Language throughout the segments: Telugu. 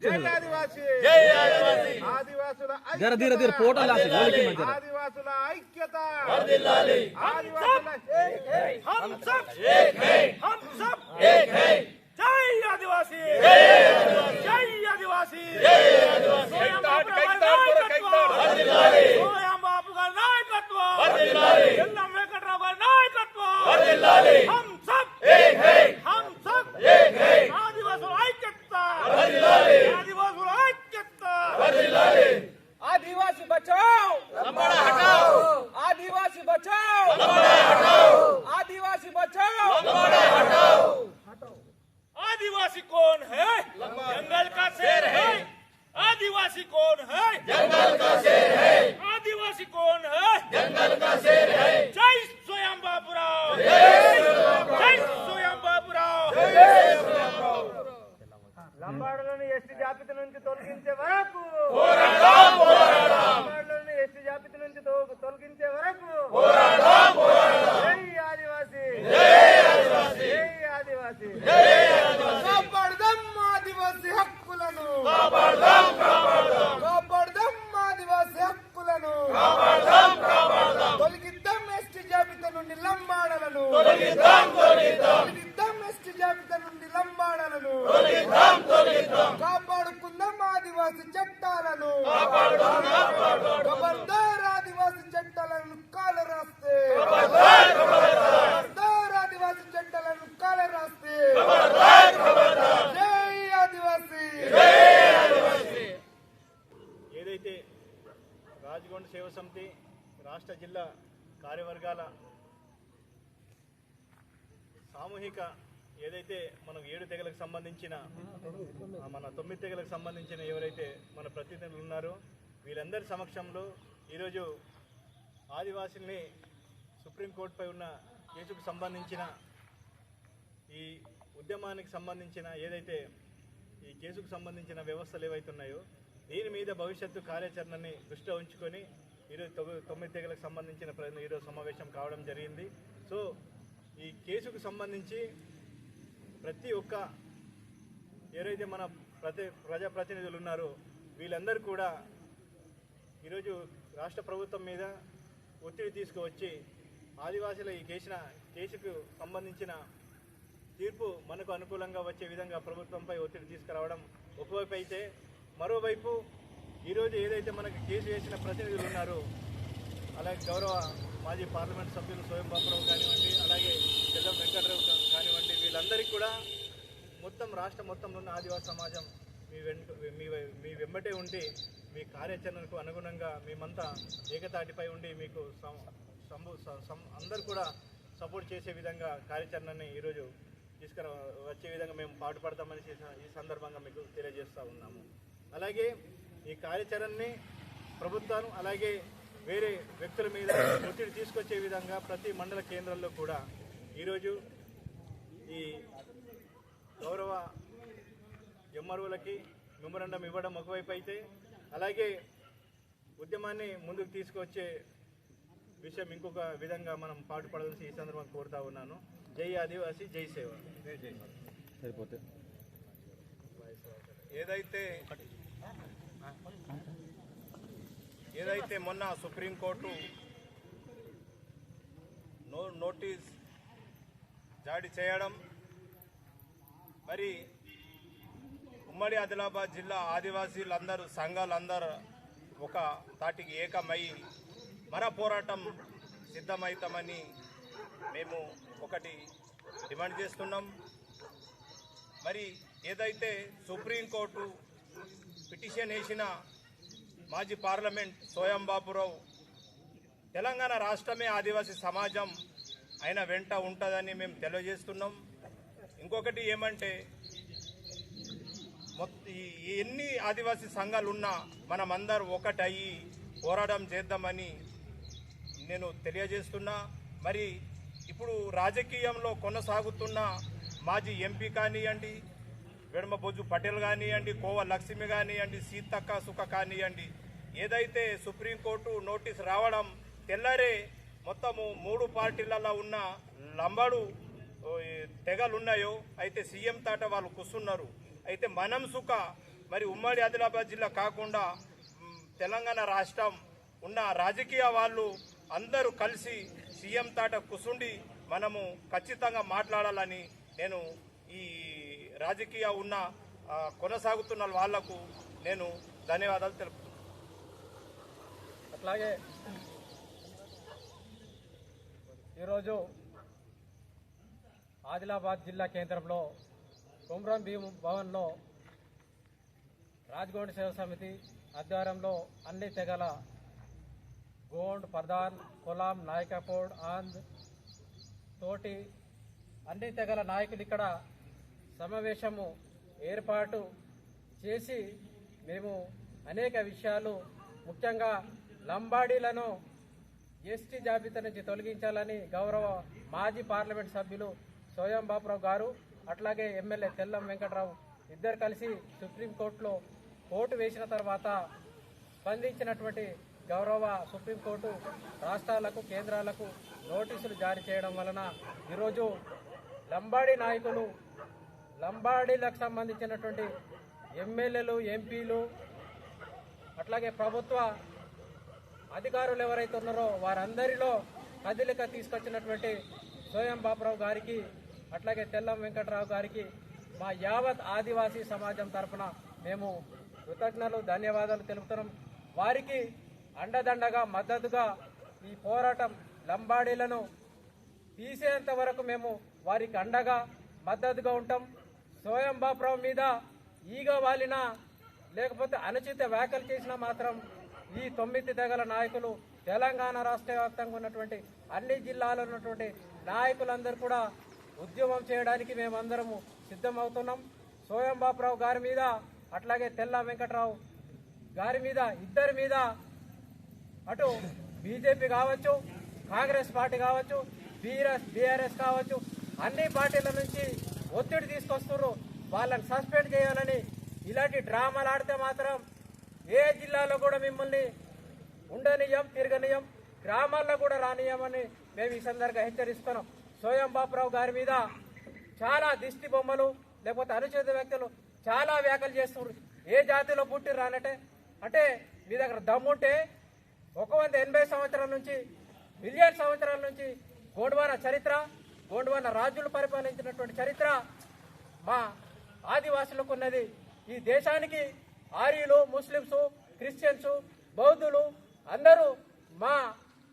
ఆదివాసుల ధీర ధీర ధీర ఫోటో లాసి గోలికి మధ్య ఆదివాసుల ఐక్యత వర్ధిల్లాలి ఆదివాసుల हम सब एक है हम सब एक है జై ఆదివాసీ జై ఆదివాసీ జై ఆదివాసి స్వయం బాపు గారి వర్ధిల్లాలి స్వయం బాపు గారి నాయకత్వం వర్ధిల్లాలి ఎల్లం వెంకట్రావు గారి నాయకత్వం Bato! సేవ సమితి రాష్ట్ర జిల్లా కార్యవర్గాల సామూహిక ఏదైతే మనం ఏడు తెగలకు సంబంధించిన మన తొమ్మిది తెగలకు సంబంధించిన ఎవరైతే మన ప్రతినిధులు ఉన్నారో వీళ్ళందరి సమక్షంలో ఈరోజు ఆదివాసుల్ని సుప్రీంకోర్టుపై ఉన్న కేసుకు సంబంధించిన ఈ ఉద్యమానికి సంబంధించిన ఏదైతే ఈ కేసుకు సంబంధించిన వ్యవస్థలు ఏవైతే ఉన్నాయో దీని మీద భవిష్యత్తు కార్యాచరణని దృష్టిలో ఉంచుకొని ఈరోజు తొమ్మిది తొమ్మిది తెగలకు సంబంధించిన ప్రజలు ఈరోజు సమావేశం కావడం జరిగింది. సో ఈ కేసుకు సంబంధించి ప్రతి ఒక్క ఎవరైతే మన ప్రతి ప్రజాప్రతినిధులు ఉన్నారో వీళ్ళందరూ కూడా ఈరోజు రాష్ట్ర ప్రభుత్వం మీద ఒత్తిడి తీసుకువచ్చి ఆదివాసీల ఈ కేసిన కేసుకు సంబంధించిన తీర్పు మనకు అనుకూలంగా వచ్చే విధంగా ప్రభుత్వంపై ఒత్తిడి తీసుకురావడం ఒకవైపు అయితే మరోవైపు ఈరోజు ఏదైతే మనకు కేసు వేసిన ప్రతినిధులు ఉన్నారో అలాగే గౌరవ మాజీ పార్లమెంట్ సభ్యులు స్వయం బాబురావు కానివ్వండి అలాగే తెల్లం వెంకటరావు కానివ్వండి వీళ్ళందరికీ కూడా మొత్తం రాష్ట్ర మొత్తంలో ఉన్న ఆదివాసీ సమాజం మీ వెంట మీ మీ వెంబటే ఉండి మీ కార్యాచరణకు అనుగుణంగా మేమంతా ఏకతాటిపై ఉండి మీకు సం- అందరు కూడా సపోర్ట్ చేసే విధంగా కార్యాచరణని ఈరోజు తీసుకురా వచ్చే విధంగా మేము పాటుపడతామని ఈ- ఈ సందర్భంగా మీకు తెలియజేస్తూ ఉన్నాము. అలాగే ఈ కార్యాచరణని ప్రభుత్వం అలాగే వేరే వ్యక్తుల మీద ఒత్తిడి తీసుకొచ్చే విధంగా ప్రతి మండల కేంద్రాల్లో కూడా ఈరోజు ఈ గౌరవ ఎంఆర్ఓలకి మెమోరండం ఇవ్వడం ఒకవైపు అయితే అలాగే ఉద్యమాన్ని ముందుకు తీసుకొచ్చే విషయం ఇంకొక విధంగా మనం పాటుపడాల్సి ఈ సందర్భంగా కోరుతా ఉన్నాను. జై ఆదివాసి జై సేవ. సరిపోతే. ఏదైతే ఏదైతే మొన్న సుప్రీంకోర్టు నో నోటీస్ జారీ చేయడం మరి ఉమ్మడి ఆదిలాబాద్ జిల్లా ఆదివాసీలందరూ సంఘాలందరూ ఒక తాటికి ఏకమై మన పోరాటం సిద్ధమవుతామని మేము ఒకటి డిమాండ్ చేస్తున్నాం. మరి ఏదైతే సుప్రీంకోర్టు పిటిషన్ వేసిన మాజీ పార్లమెంట్ సోయం బాపురావు తెలంగాణ రాష్ట్రమే ఆదివాసీ సమాజం ఆయన వెంట ఉంటుందని మేము తెలియజేస్తున్నాం. ఇంకొకటి ఏమంటే ఈ- ఎన్ని ఆదివాసీ సంఘాలు ఉన్నా మనమందరం ఒకటయ్యి పోరాటం చేద్దామని నేను తెలియజేస్తున్నా. మరి ఇప్పుడు రాజకీయంలో కొనసాగుతున్న మాజీ ఎంపీ కానివ్వండి వెడమబొజ్జు పటేల్ కానివ్వండి కోవ లక్ష్మి కానివ్వండి సీతక్క సుఖ కానివ్వండి ఏదైతే సుప్రీంకోర్టు నోటీస్ రావడం తెల్లరే మొత్తము మూడు పార్టీలలో ఉన్న లంబడు తెగలున్నాయో అయితే సీఎం తాట వాళ్ళు కూర్చున్నారు. అయితే మనం సుఖ మరి ఉమ్మడి ఆదిలాబాద్ జిల్లా కాకుండా తెలంగాణ రాష్ట్రం ఉన్న రాజకీయ వాళ్ళు అందరూ కలిసి సీఎం తాట కుసుండి మనము ఖచ్చితంగా మాట్లాడాలని నేను ఈ రాజకీయ ఉన్న కొనసాగుతున్న వాళ్ళకు నేను ధన్యవాదాలు తెలుపుతున్నాను. అట్లాగే ఈరోజు ఆదిలాబాద్ జిల్లా కేంద్రంలో కుమ్రం భీమ్ భవన్లో రాజ్గోండ్ సేవ సమితి ఆధ్వర్యంలో అన్ని తెగల గోండ్ ప్రధాన్ కులాం నాయకపోడ్ ఆంద్ తోటి అన్ని తెగల నాయకులు ఇక్కడ సమావేశము ఏర్పాటు చేసి మేము అనేక విషయాలు ముఖ్యంగా లంబాడీలను ఎస్టీ జాబితా నుంచి తొలగించాలని గౌరవ మాజీ పార్లమెంట్ సభ్యులు సోయం బాపురావు గారు అట్లాగే ఎమ్మెల్యే తెల్లం వెంకట్రావు ఇద్దరు కలిసి సుప్రీంకోర్టులో కోర్టు వేసిన తర్వాత స్పందించినటువంటి గౌరవ సుప్రీంకోర్టు రాష్ట్రాలకు కేంద్రాలకు నోటీసులు జారీ చేయడం వలన ఈరోజు లంబాడీ నాయకులు లంబాడీలకు సంబంధించినటువంటి ఎమ్మెల్యేలు ఎంపీలు అట్లాగే ప్రభుత్వ అధికారులు ఎవరైతే ఉన్నారో వారందరిలో కదిలిక తీసుకొచ్చినటువంటి సోయం బాబురావు గారికి అట్లాగే తెల్లం వెంకటరావు గారికి మా యావత్ ఆదివాసీ సమాజం తరఫున మేము కృతజ్ఞతలు ధన్యవాదాలు తెలుపుతున్నాం. వారికి అండదండగా మద్దతుగా ఈ పోరాటం లంబాడీలను తీసేంత వరకు మేము వారికి అండగా మద్దతుగా ఉంటాం. సోయం మీద ఈగ వాలిన లేకపోతే అనుచిత వ్యాఖ్యలు చేసినా మాత్రం ఈ తొమ్మిది తెగల నాయకులు తెలంగాణ రాష్ట్ర వ్యాప్తంగా ఉన్నటువంటి అన్ని జిల్లాలో ఉన్నటువంటి నాయకులందరూ కూడా ఉద్యమం చేయడానికి మేమందరము సిద్ధమవుతున్నాం. సోయం గారి మీద అట్లాగే తెల్ల వెంకట్రావు గారి మీద ఇద్దరి మీద అటు బీజేపీ కావచ్చు కాంగ్రెస్ పార్టీ కావచ్చు బీఆర్ఎస్ బీఆర్ఎస్ కావచ్చు అన్ని పార్టీల నుంచి ఒత్తిడి తీసుకొస్తున్నారు. వాళ్ళని సస్పెండ్ చేయాలని ఇలాంటి డ్రామాలు ఆడితే మాత్రం ఏ జిల్లాలో కూడా మిమ్మల్ని ఉండనీయం తిరగనీయం గ్రామాల్లో కూడా రానియమని మేము ఈ సందర్భంగా హెచ్చరిస్తున్నాం. సోయం బాపురావు గారి మీద చాలా దిష్టి బొమ్మలు లేకపోతే అనుచిత వ్యక్తులు చాలా వ్యాఖ్యలు చేస్తున్నారు. ఏ జాతిలో పుట్టి రానటే అంటే మీ దగ్గర దమ్ముంటే ఒక వంద ఎనభై సంవత్సరాల నుంచి మిలియన్ సంవత్సరాల నుంచి గోండ్వాన చరిత్ర గోండ్వాన రాజులు పరిపాలించినటువంటి చరిత్ర మా ఆదివాసులకు ఉన్నది. ఈ దేశానికి ఆర్యులు ముస్లిమ్స్ క్రిస్టియన్స్ బౌద్ధులు అందరూ మా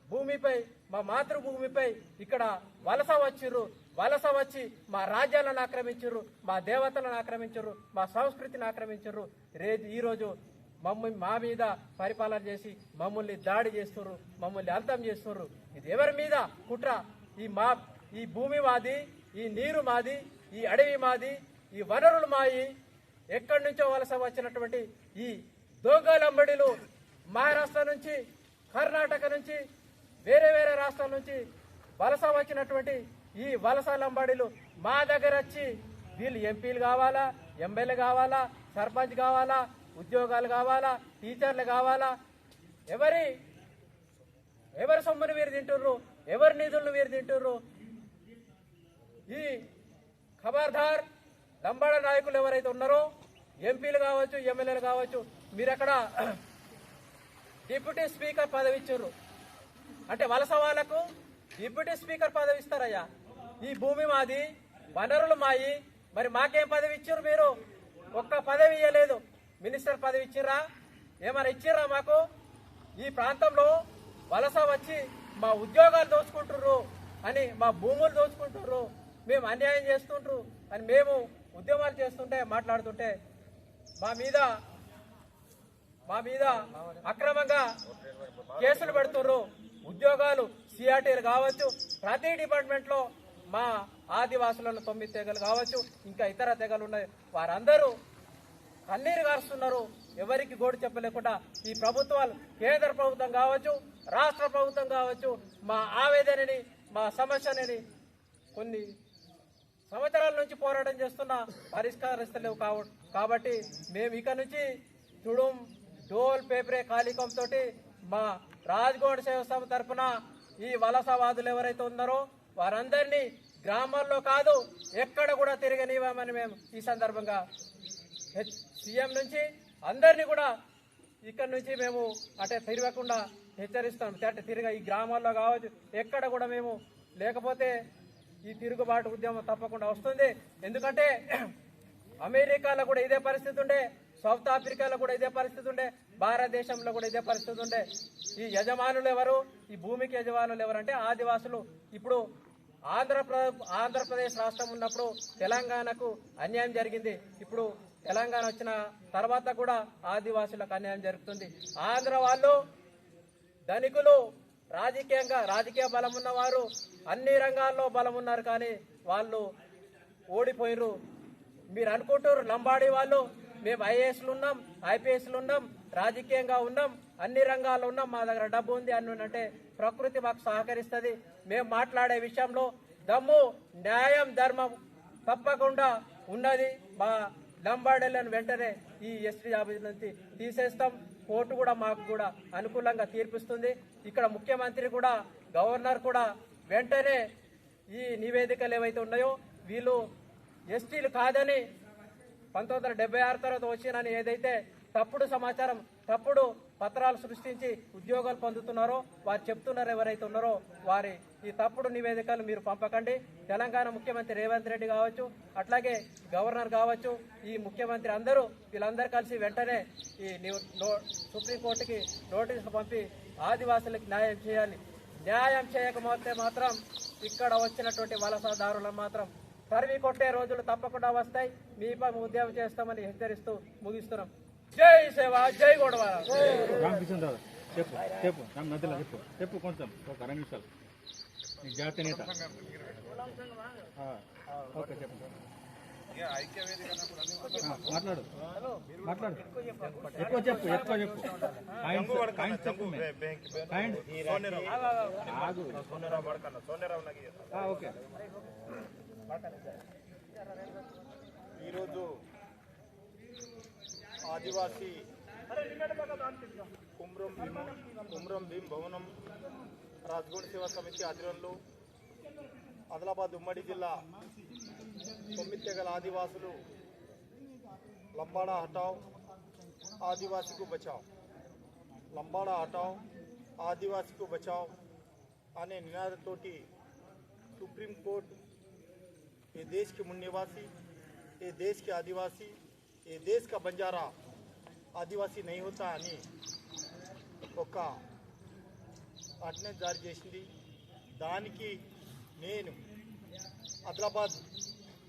భూమిపై మా మాతృభూమిపై ఇక్కడ వలస వచ్చిర్రు. వలస వచ్చి మా రాజ్యాలను ఆక్రమించరు మా దేవతలను ఆక్రమించరు మా సంస్కృతిని ఆక్రమించరు రే ఈరోజు మమ్మల్ని మా మీద పరిపాలన చేసి మమ్మల్ని దాడి చేస్తున్నారు మమ్మల్ని అంతం చేస్తున్నారు ఇది ఎవరి మీద? కుట్ర. ఈ మా ఈ భూమి మాది ఈ నీరు మాది ఈ అడవి మాది ఈ వనరులు మాయి. ఎక్కడి నుంచో వలస వచ్చినటువంటి ఈ దొంగలంబడిలు మహారాష్ట్ర నుంచి కర్ణాటక నుంచి వేరే వేరే రాష్ట్రాల నుంచి వలస వచ్చినటువంటి ఈ వలస లంబాడీలు మా దగ్గర వచ్చి వీళ్ళు ఎంపీలు కావాలా ఎమ్మెల్యే కావాలా సర్పంచ్ కావాలా ఉద్యోగాలు కావాలా టీచర్లు కావాలా? ఎవరి ఎవరి సొమ్మును వీరు తింటుర్రు? ఎవరి నిధులను వీరు తింటుర్రు? ఈ ఖబర్దార్ లంబాడ నాయకులు ఎవరైతే ఉన్నారో ఎంపీలు కావచ్చు ఎమ్మెల్యేలు కావచ్చు మీరు అక్కడ డిప్యూటీ స్పీకర్ పదవి ఇచ్చారు. అంటే వలస వాళ్ళకు డిప్యూటీ స్పీకర్ పదవి ఇస్తారయ్యా. ఈ భూమి మాది వనరులు మాయి మరి మాకేం పదవి ఇచ్చారు మీరు? ఒక్క పదవి ఇవ్వలేదు మినిస్టర్ పదవి ఇచ్చిర్రా? ఏమైనా ఇచ్చిర్రా మాకు? ఈ ప్రాంతంలో వలస వచ్చి మా ఉద్యోగాలు దోచుకుంటుర్రు అని మా భూములు దోచుకుంటుర్రు. మేము అన్యాయం చేస్తుంటారు అని మేము ఉద్యమాలు చేస్తుంటే మాట్లాడుతుంటే మా మీద మా మీద అక్రమంగా కేసులు పెడుతున్నారు ఉద్యోగాలు సిఆర్టీలు కావచ్చు ప్రతి డిపార్ట్మెంట్లో మా ఆదివాసులను తొమ్మిది తెగలు కావచ్చు ఇంకా ఇతర తెగలు ఉన్నాయి. వారందరూ కన్నీరు కారుస్తున్నారు ఎవరికి గోడు చెప్పలేకుండా ఈ ప్రభుత్వాలు కేంద్ర ప్రభుత్వం కావచ్చు రాష్ట్ర ప్రభుత్వం కావచ్చు మా ఆవేదనని మా సమస్యని కొన్ని సంవత్సరాల నుంచి పోరాటం చేస్తున్న పరిష్కరిస్తలేవు కావు కాబట్టి మేము ఇక నుంచి తుడుం డోల్ పేపరే కాలికం తోటి మా రాజ్గోడ్ సేవ సభ తరఫున ఈ వలసవాదులు ఎవరైతే ఉన్నారో వారందరినీ గ్రామాల్లో కాదు ఎక్కడ కూడా తిరగనివ్వమని మేము ఈ సందర్భంగా హెచ్- సీఎం నుంచి అందరినీ కూడా ఇక్కడ నుంచి మేము అంటే తిరగకుండా హెచ్చరిస్తాం. అంటే తిరగ ఈ గ్రామాల్లో కావచ్చు ఎక్కడ కూడా మేము లేకపోతే ఈ తిరుగుబాటు ఉద్యమం తప్పకుండా వస్తుంది. ఎందుకంటే అమెరికాలో కూడా ఇదే పరిస్థితి ఉండే సౌత్ ఆఫ్రికాలో కూడా ఇదే పరిస్థితి ఉండే భారతదేశంలో కూడా ఇదే పరిస్థితి ఉండే. ఈ యజమానులు ఎవరు? ఈ భూమికి యజమానులు ఎవరంటే ఆదివాసులు. ఇప్పుడు ఆంధ్రప్రదేశ్ ఆంధ్రప్రదేశ్ రాష్ట్రం ఉన్నప్పుడు తెలంగాణకు అన్యాయం జరిగింది. ఇప్పుడు తెలంగాణ వచ్చిన తర్వాత కూడా ఆదివాసులకు అన్యాయం జరుగుతుంది. ఆంధ్ర వాళ్ళు ధనికులు రాజకీయంగా రాజకీయ బలం ఉన్నవారు అన్ని రంగాల్లో బలం ఉన్నారు కానీ వాళ్ళు ఓడిపోయిర్రు. మీరు అనుకుంటారు లంబాడి వాళ్ళు మేము ఐఏఎస్లు ఉన్నాం ఐపీఎస్లు ఉన్నాం రాజకీయంగా ఉన్నాం అన్ని రంగాల్లో ఉన్నాం మా దగ్గర డబ్బు ఉంది అని అంటే ప్రకృతి మాకు సహకరిస్తుంది. మేము మాట్లాడే విషయంలో దమ్ము న్యాయం ధర్మం తప్పకుండా ఉన్నది. మా లంబాడీలను వెంటనే ఈ ఎస్టీ జాబితా నుంచి తీసేస్తాం. కోర్టు కూడా మాకు కూడా అనుకూలంగా తీర్పిస్తుంది. ఇక్కడ ముఖ్యమంత్రి కూడా గవర్నర్ కూడా వెంటనే ఈ నివేదికలు ఏవైతే ఉన్నాయో వీళ్ళు ఎస్టీలు కాదని పంతొమ్మిది వందల ఆరు తర్వాత వచ్చినని ఏదైతే తప్పుడు సమాచారం తప్పుడు పత్రాలు సృష్టించి ఉద్యోగాలు పొందుతున్నారో వారు చెప్తున్నారు ఎవరైతే ఉన్నారో వారి ఈ తప్పుడు నివేదికలు మీరు పంపకండి. తెలంగాణ ముఖ్యమంత్రి రేవంత్ రెడ్డి కావచ్చు అట్లాగే గవర్నర్ కావచ్చు ఈ ముఖ్యమంత్రి అందరూ వీళ్ళందరూ కలిసి వెంటనే ఈ సుప్రీంకోర్టుకి నోటీసులు పంపి ఆదివాసులకు న్యాయం చేయాలి. న్యాయం చేయకపోతే మాత్రం ఇక్కడ వచ్చినటువంటి వలసదారులను మాత్రం తరివి కొట్టే రోజులు తప్పకుండా వస్తాయి. మీ పని ఉద్యమం చేస్తామని హెచ్చరిస్తూ ముగిస్తున్నాం. జై సేవ జై గొడవ. రామకృష్ణ రావు చెప్పు చెప్పు నా మధ్యలో చెప్పు చెప్పు కొంచెం ఒక అర నిమిషాలు. నీ జాతీయ నేత. ఓకే చెప్పు. మాట్లాడు. మాట్లాడు. ఎక్కువ చెప్పు ఎక్కువ చెప్పు. పాయింట్స్ చెప్పు. Points okay. ఆదివాసీ కుమ్రం భీమ్ కుమ్రం భీమ్ భవనం రాజ్గోడ్ సేవా సమితి ఆధ్వర్యంలో ఆదిలాబాద్ ఉమ్మడి జిల్లా తొమ్మిది తెగల ఆదివాసులు లంబాడా హటావ్ ఆదివాసీకు బచావ్ లంబాడా హటావ్ ఆదివాసీకు బచావ్ అనే నినాదంతోటి సుప్రీంకోర్టు ये देश के मूल निवासी ये देश के आदिवासी ये देश का बंजारा ఆదివాసీ నహీ అని ఒక ఆర్డినెన్స్ జారీ చేసింది. దానికి నేను హైదరాబాద్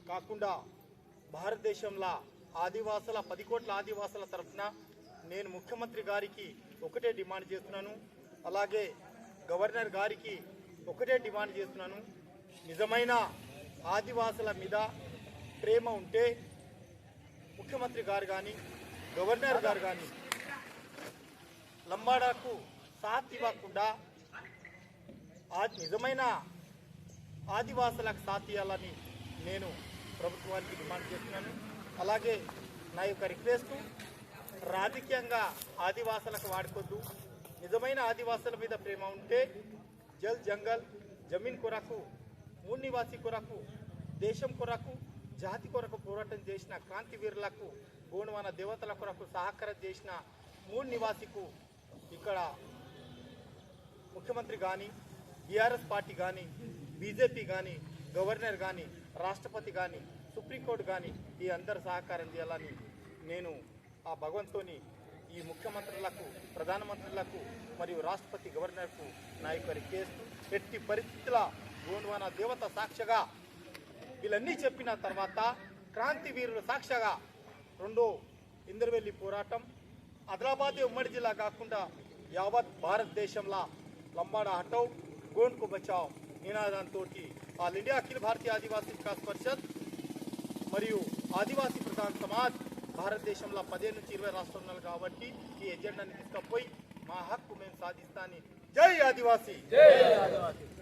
కాకుండా భారతదేశంలో ఆదివాసుల పది కోట్ల ఆదివాసుల తరఫున నేను ముఖ్యమంత్రి గారికి ఒకటే డిమాండ్ చేస్తున్నాను. అలాగే గవర్నర్ గారికి ఒకటే డిమాండ్ చేస్తున్నాను. నిజమైన ఆదివాసుల మీద ప్రేమ ఉంటే ముఖ్యమంత్రి గారు కానీ గవర్నర్ గారు కానీ లంబాడాకు సాత్ ఇవ్వకుండా ఆ నిజమైన ఆదివాసులకు సాత్ ఇవ్వాలని నేను ప్రభుత్వానికి డిమాండ్ చేస్తున్నాను. అలాగే నా యొక్క రిక్వెస్ట్ రాజకీయంగా ఆదివాసులకు వాడుకోద్దు. నిజమైన ఆదివాసుల మీద ప్రేమ ఉంటే జల్ జంగల్ జమీన్ కొరకు మూడు కొరకు దేశం కొరకు జాతి కొరకు పోరాటం చేసిన క్రాంతివీరులకు వీరులకు దేవతల కొరకు సహకారం చేసిన మూడు నివాసికు ఇక్కడ ముఖ్యమంత్రి కానీ బీఆర్ఎస్ పార్టీ కానీ బీజేపీ కానీ గవర్నర్ కానీ రాష్ట్రపతి కానీ సుప్రీంకోర్టు కానీ ఈ అందరు సహకారం చేయాలని నేను ఆ భగవంతుని ఈ ముఖ్యమంత్రులకు ప్రధానమంత్రులకు మరియు రాష్ట్రపతి గవర్నర్కు నా యొక్క రిక్వెస్ట్. ఎట్టి పరిస్థితుల గోండ్వాన దేవత సాక్షిగా వీళ్ళన్నీ చెప్పిన తర్వాత క్రాంతి వీరుల సాక్షిగా రెండో ఇందర్వెల్లి పోరాటం. ఆదిలాబాద్ ఉమ్మడి జిల్లా కాకుండా యావత్ భారతదేశంలో లంబాడా హటవ్ గోండ్కు బచావ్ నినాదంతో ఆల్ ఇండియా అఖిల భారతీయ ఆదివాసీ వికాస్ పరిషత్ మరియు ఆదివాసీ ప్రధాన సమాజ్ భారతదేశంలో పదిహేను నుంచి ఇరవై రాష్ట్రాలు కాబట్టి ఈ ఎజెండాని తీసుకపోయి మా హక్కు మేము సాధిస్తాని. జై ఆదివాసీ!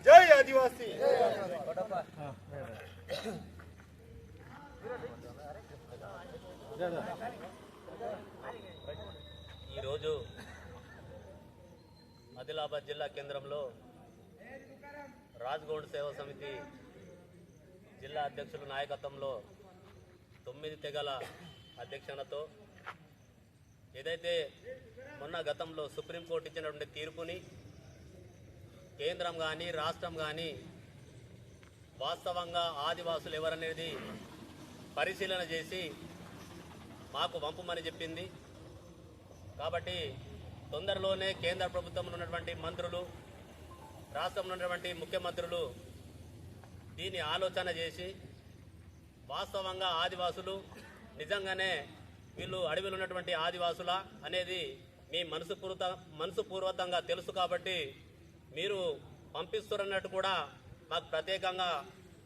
జై ఆదివాసీ. ఈరోజు ఆదిలాబాద్ జిల్లా కేంద్రంలో రాజ్గౌండ్ సేవా సమితి జిల్లా అధ్యక్షుల నాయకత్వంలో తొమ్మిది తెగల అధ్యక్షనతో ఏదైతే మొన్న గతంలో సుప్రీంకోర్టు ఇచ్చినటువంటి తీర్పుని కేంద్రం కానీ రాష్ట్రం కానీ వాస్తవంగా ఆదివాసులు ఎవరనేది పరిశీలన చేసి మాకు పంపమని చెప్పింది. కాబట్టి తొందరలోనే కేంద్ర ప్రభుత్వంలో ఉన్నటువంటి మంత్రులు రాష్ట్రంలో ఉన్నటువంటి ముఖ్యమంత్రులు దీన్ని ఆలోచన చేసి వాస్తవంగా ఆదివాసులు నిజంగానే వీళ్ళు అడవిలో ఉన్నటువంటి ఆదివాసుల అనేది మీ మనసుపూర్వత మనసుపూర్వకంగా తెలుసు కాబట్టి మీరు పంపిస్తున్నట్టు కూడా మాకు ప్రత్యేకంగా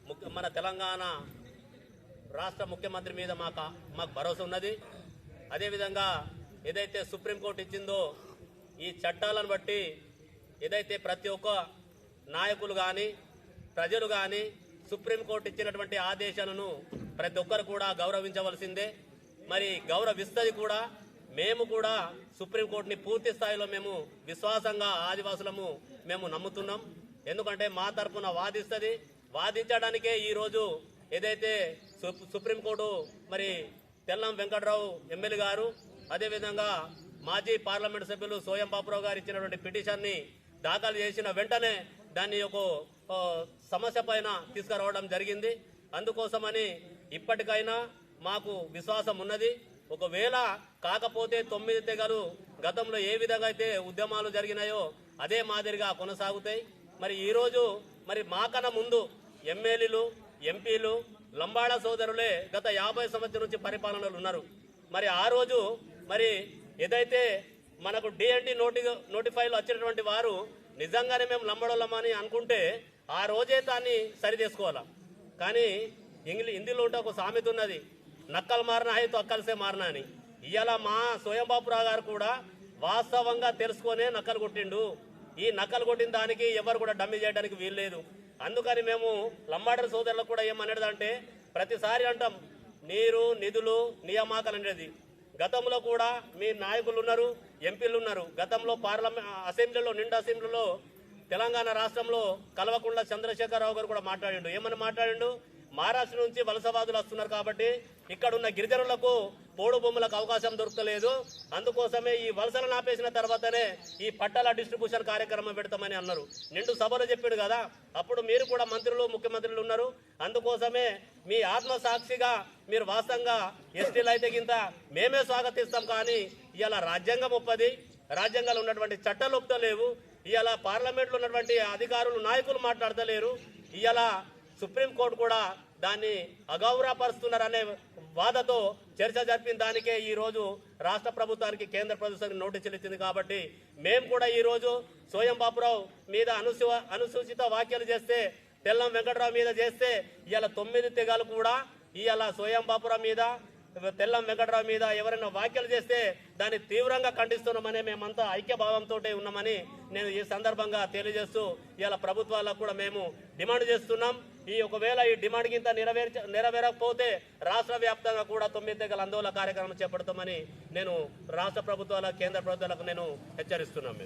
ముఖ్య మన తెలంగాణ రాష్ట్ర ముఖ్యమంత్రి మీద మాకు మాకు భరోసా ఉన్నది. అదేవిధంగా ఏదైతే సుప్రీంకోర్టు ఇచ్చిందో ఈ చట్టాలను బట్టి ఏదైతే ప్రతి ఒక్క నాయకులు కానీ ప్రజలు కానీ సుప్రీంకోర్టు ఇచ్చినటువంటి ఆదేశాలను ప్రతి ఒక్కరు కూడా గౌరవించవలసిందే. మరి గౌరవిస్తుంది కూడా మేము కూడా సుప్రీంకోర్టుని పూర్తి స్థాయిలో మేము విశ్వాసంగా ఆదివాసులము మేము నమ్ముతున్నాం. ఎందుకంటే మా తరపున వాదిస్తుంది. వాదించడానికే ఈరోజు ఏదైతే సుప్రీంకోర్టు మరి తెల్లం వెంకటరావు ఎమ్మెల్యే గారు అదేవిధంగా మాజీ పార్లమెంట్ సభ్యులు సోయం బాపురావు గారు ఇచ్చినటువంటి పిటిషన్ని దాఖలు చేసిన వెంటనే దాన్ని ఒక సమస్య పైన తీసుకురావడం జరిగింది. అందుకోసమని ఇప్పటికైనా మాకు విశ్వాసం ఉన్నది. ఒకవేళ కాకపోతే తొమ్మిది తెగలు గతంలో ఏ విధంగా అయితే ఉద్యమాలు జరిగినాయో అదే మాదిరిగా కొనసాగుతాయి. మరి ఈరోజు మరి మాకన్నా ముందు ఎమ్మెల్యేలు ఎంపీలు లంబాడ సోదరులే గత యాభై సంవత్సరం నుంచి పరిపాలనలు ఉన్నారు. మరి ఆ రోజు మరి ఏదైతే మనకు డిఎన్టీ నోటి నోటిఫైలు వచ్చినటువంటి వారు నిజంగానే మేము లంబడోళ్ళమని అనుకుంటే ఆ రోజే దాన్ని సరి చేసుకోవాలా? కానీ ఇంగ్లీ హిందీలో ఉంటే ఒక సామెత ఉన్నది నక్కలు మారిన హైతు అక్కలసే మారిన అని. ఇవాళ మా స్వయంబాపురావు గారు కూడా వాస్తవంగా తెలుసుకొనే నక్కలు కొట్టిండు. ఈ నక్కలు కొట్టిన దానికి ఎవరు కూడా డమ్మి చేయడానికి వీల్లేదు. అందుకని మేము లంబాడర్ సోదరులకు కూడా ఏమనేది అంటే ప్రతిసారి అంటాం నీరు నిధులు నియామకాలు అనేది గతంలో కూడా మీ నాయకులు ఉన్నారు ఎంపీలు ఉన్నారు. గతంలో పార్లమెంట్ అసెంబ్లీలో నిండు అసెంబ్లీలో తెలంగాణ రాష్ట్రంలో కలవకుండా చంద్రశేఖరరావు గారు కూడా మాట్లాడిండు. ఏమని మాట్లాడిండు? మహారాష్ట్ర నుంచి వలసవాదులు వస్తున్నారు కాబట్టి ఇక్కడున్న గిరిజనులకు పోడు భూములకు అవకాశం దొరకలేదు అందుకోసమే ఈ వలసలను ఆపేసిన తర్వాతనే ఈ పట్టాల డిస్ట్రిబ్యూషన్ కార్యక్రమం పెడతామని అన్నారు. నిండు సభలో చెప్పాడు కదా అప్పుడు మీరు కూడా మంత్రులు ముఖ్యమంత్రులు ఉన్నారు. అందుకోసమే మీ ఆత్మ సాక్షిగా మీరు వాస్తవంగా ఎస్టీలు అయితే గింత మేమే స్వాగతిస్తాం కానీ ఇలా రాజ్యాంగం ఒప్పది. రాజ్యాంగాలు ఉన్నటువంటి చట్టాలు ఒప్పుతలేవు. ఇలా పార్లమెంట్లో ఉన్నటువంటి అధికారులు నాయకులు మాట్లాడతలేరు. ఇలా సుప్రీంకోర్టు కూడా దాన్ని అగౌరవపరుస్తున్నారనే వాదతో చర్చ జరిపిన దానికే ఈరోజు రాష్ట్ర ప్రభుత్వానికి కేంద్ర ప్రభుత్వానికి నోటీసులు ఇచ్చింది కాబట్టి మేము కూడా ఈరోజు సోయం బాపురావు మీద అనుసూ అనుసూచిత వ్యాఖ్యలు చేస్తే తెల్లం వెంకటరావు మీద చేస్తే ఇవాళ తొమ్మిది తెగలు కూడా ఇవాళ సోయం బాపురావు మీద తెల్లం వెంకటరావు మీద ఎవరైనా వ్యాఖ్యలు చేస్తే దాన్ని తీవ్రంగా ఖండిస్తున్నామని మేమంతా ఐక్యభావంతో ఉన్నామని నేను ఈ సందర్భంగా తెలియజేస్తూ ఇవాళ ప్రభుత్వాలకు కూడా మేము డిమాండ్ చేస్తున్నాం. ఈ ఒకవేళ ఈ డిమాండ్ కింద నెరవేర్చ నెరవేరకపోతే రాష్ట్ర వ్యాప్తంగా కూడా తొమ్మిది తెగల ఆందోళన కార్యక్రమం చేపడతామని నేను రాష్ట్ర ప్రభుత్వాల కేంద్ర ప్రభుత్వాలకు నేను హెచ్చరిస్తున్నాను.